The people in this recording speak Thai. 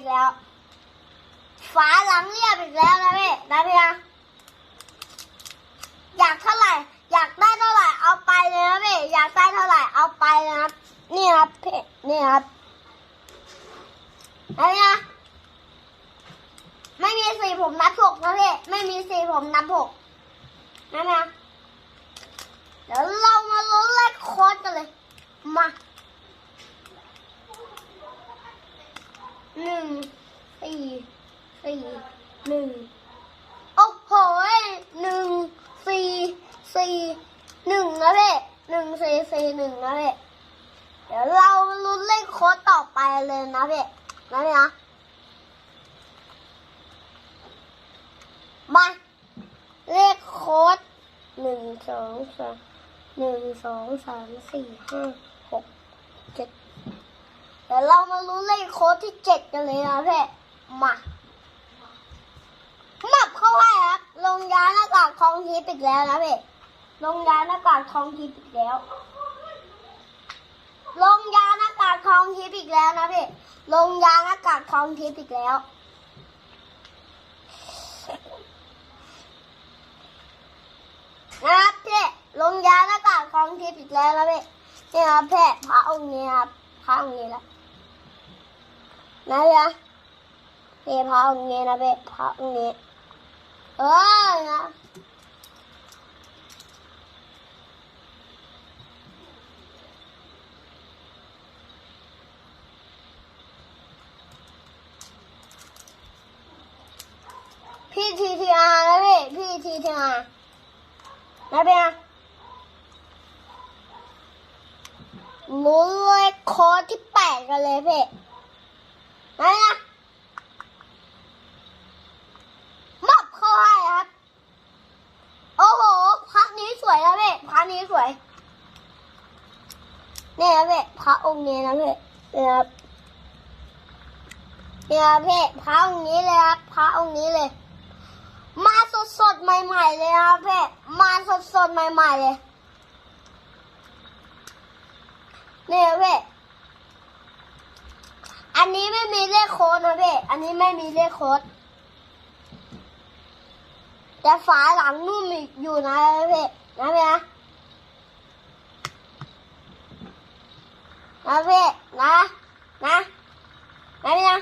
อีกแล้ว ฝาหลังเรียบอีกแล้วนะพี่นะพี่นะอยากเท่าไหร่ อยากได้เท่าไหร่เอาไปเลยนะพี่อยากได้เท่าไหร่เอาไปนะครับนี่ครับพี่นี่ครับนะพี่นะไม่มีสีผมนับหกนะพี่ไม่มีสีผมนับหกนะพี่นะเดี๋ยวเรามาลุ้นเลขโค้ดกันเลย มาห นึ่งสี่สี่หนึ่งโอ้โหหนึ่งสี่สี่หนึ่งนะเพ่หนึ่งสี่สี่หนึ่งนะเพ่เดี๋ยวเราลุ้นเลขโค้ดต่อไปเลยนะเพ่นะเพ่นะมาเลขโค้ดหนึ่งสองสามหนึ่งสองสามสี่ห้าหกเจ็ด ดี๋ยวเรามาลุ้นเลขโค้ดที่เจ็ดกันเลยนะพี่มาหมับเข้าให้ครับ ลงยาหน้ากากทองทิพย์อีกแล้วนะพี่ลงยาหน้ากากทองทิพย์อีกแล้ว ลงยาหน้ากากทองทิพย์อีกแล้วนะพี่ลงยาหน้ากากทองทิพย์อีกแล้วนะครับพี่ลงยาหน้ากากทองทิพย์อีกแล้วนะพี่นี่ครับพี่พระองค์นี้ครับพระองค์นี้แล้ว นะพี่นะพี่พระองค์นี้นะพี่พระองค์นี้เออนะพี่ทีทีอาร์นะพี่พี่ทีทีอาร์นะพี่นะลุ้เลขโค้ดที่แปดกันเลยพี่ นะพี่นะมอบเข้าให้ครับ โอ้โหพักนี้สวยนะเพี่พักนี้สวยเนี่ยนะพี่พระองค์นี้นะพี่เนี่ยครับเนี่ยครับพี่พระองค์นี้เลยครับพระองค์นี้เลย มาสดสดใหม่ ๆ เลยครับพี่มาสดสดใหม่ ๆ เลยเนี่ยพี่ อันนี้ไม่มีเลขโค้ดนะพี่อันนี้ไม่มีเลขโค้ดแต่ฝาหลังนุ่มอยู่นะพี่นะพี่นะนะพี่นะนะนะพี่นะ